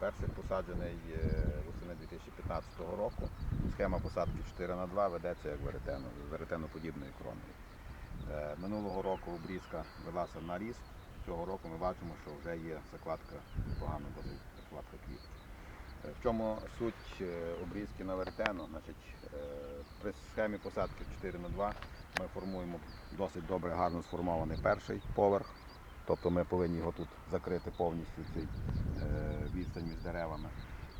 Перший посаджений е, восени 2015 року. Схема посадки 4 на 2 ведеться як веретено, веретеноподібною кроною. Е, Минулого року обрізка велася на ріст. Цього року ми бачимо, що вже є закладка погано досить закладка квітки. Е, В чому суть обрізки на веретено? Значить, при схемі посадки 4 на 2 ми формуємо досить добре, гарно сформований перший поверх. Тобто ми повинні його тут закрити повністю цей відстань між деревами.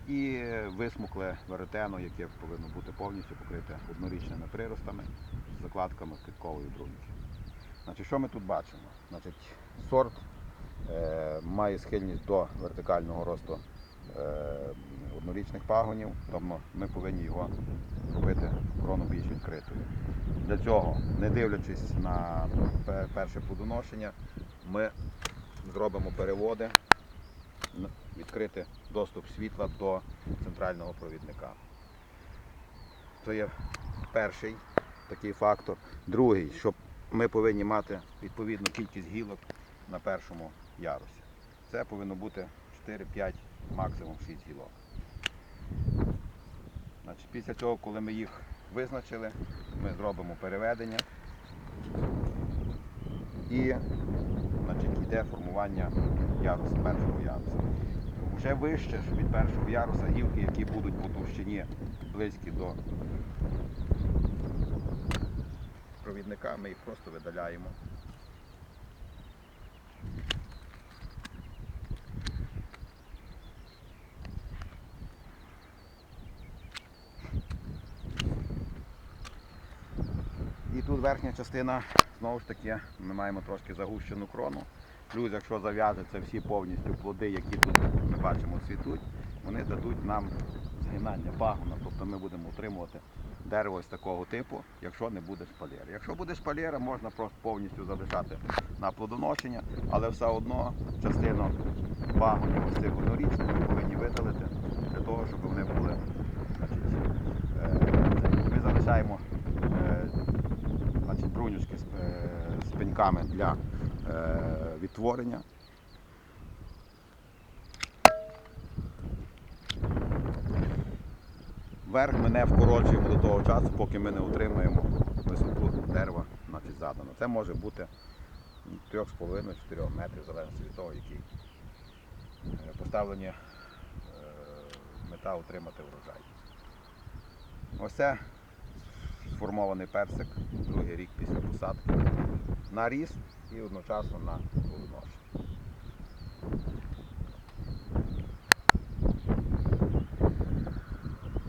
І висмукле веретено, яке повинно бути повністю покрите однорічними приростами з закладками квіткової бруньки. Значить, що ми тут бачимо? Значить, сорт е, має схильність до вертикального росту е, однорічних пагонів, тобто ми повинні його робити крону більш відкритою. Для цього, не дивлячись на перше плодоношення, ми зробимо переводи, відкрити доступ світла до центрального провідника. Це є перший такий фактор. Другий, що ми повинні мати відповідну кількість гілок на першому ярусі. Це повинно бути 4-5, максимум 6 гілок. Значить, після цього, коли ми їх визначили, ми зробимо переведення і йде формування яруса, першого яруса. Вже вище від першого яруса гілки, які будуть по товщині близькі до провідника, ми їх просто видаляємо. І тут верхня частина, знову ж таки, ми маємо трошки загущену крону. Плюс, якщо зав'яжуться всі повністю плоди, які тут ми бачимо цвітуть, вони дадуть нам згинання пагона. Тобто ми будемо утримувати дерево ось такого типу, якщо не буде шпалери. Якщо буде шпалера, можна просто повністю залишати на плодоношення, але все одно частину пагонів ось цих однорічних ми повинні видалити для того, щоб вони були. Значить, е, ми залишаємо е, значить, з, е, з пеньками для е, відтворення. Верх ми не вкорочуємо до того часу, поки ми не отримаємо висоту дерева значить, задано. Це може бути 3,5-4 метрів, в залежності від того, який е, поставлені мета отримати врожай. Ось це сформований персик, другий рік після посадки, на ріст і одночасно на плодоношення.